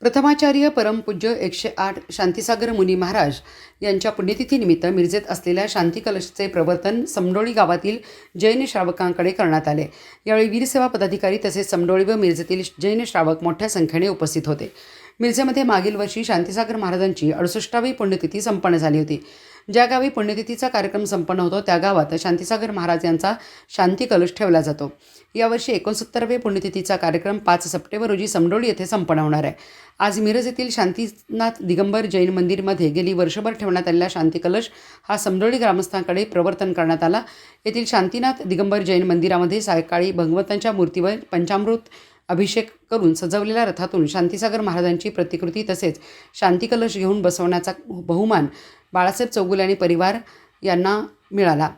प्रथमाचार्य परमपूज्य एकशे आठ शांतीसागर मुनी महाराज यांच्या पुण्यतिथीनिमित्त मिरजेत असलेल्या शांती कलशचे प्रवर्तन समडोळी गावातील जैन श्रावकांकडे करण्यात आले. यावेळी वीरसेवा पदाधिकारी तसेच समडोळी व मिरजेतील जैन श्रावक मोठ्या संख्येने उपस्थित होते. मिरजेमध्ये मागील वर्षी शांतीसागर महाराजांची अडुसष्टावी पुण्यतिथी संपन्न झाली होती. ज्या गावी पुण्यतिथीचा कार्यक्रम संपन्न होतो त्या गावात शांतीसागर महाराज यांचा शांती कलश ठेवला जातो. यावर्षी एकोणसत्तरवे पुण्यतिथीचा कार्यक्रम पाच सप्टेंबर रोजी समडोळी येथे संपन्न होणार आहे. आज मिरज येथील शांतीनाथ दिगंबर जैन मंदिरमध्ये गेली वर्षभर ठेवण्यात आलेला शांती कलश हा समडोळी ग्रामस्थांकडे प्रवर्तन करण्यात आला. येथील शांतीनाथ दिगंबर जैन मंदिरामध्ये सायंकाळी भगवंतांच्या मूर्तीवर पंचामृत अभिषेक करून सजवलेल्या रथातून शांतीसागर महाराजांची प्रतिकृती तसेच शांती कलश घेऊन बसवण्याचा बहुमान बाळासाहेब चौगुले आणि परिवार यांना मिळाला.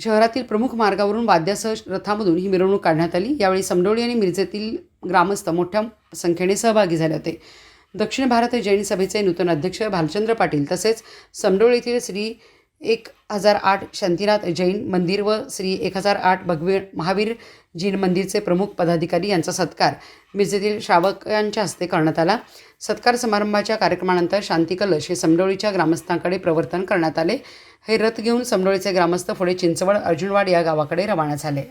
शहरातील प्रमुख मार्गावरून वाद्यासह रथामधून ही मिरवणूक काढण्यात आली. यावेळी समडोळी आणि मिरजेतील ग्रामस्थ मोठ्या संख्येने सहभागी झाले होते. दक्षिण भारत जैन सभेचे नूतन अध्यक्ष भालचंद्र पाटील तसेच समडोळीतील येथील श्री एक हजार आठ शांतीनाथ जैन मंदिर व श्री एक हजार आठ भगवीर महावीर जैन मंदिरचे प्रमुख पदाधिकारी यांचा सत्कार. मिरजेतील श्रावकांच्या हस्ते करण्यात आला. सत्कार समारंभाच्या कार्यक्रमानंतर शांती कलश हे समडोळीच्या ग्रामस्थांकडे प्रवर्तन करण्यात आले. हे रथ घेऊन समडोळीचे ग्रामस्थ पुढे चिंचवड अर्जुनवाड या गावाकडे रवाना झाले.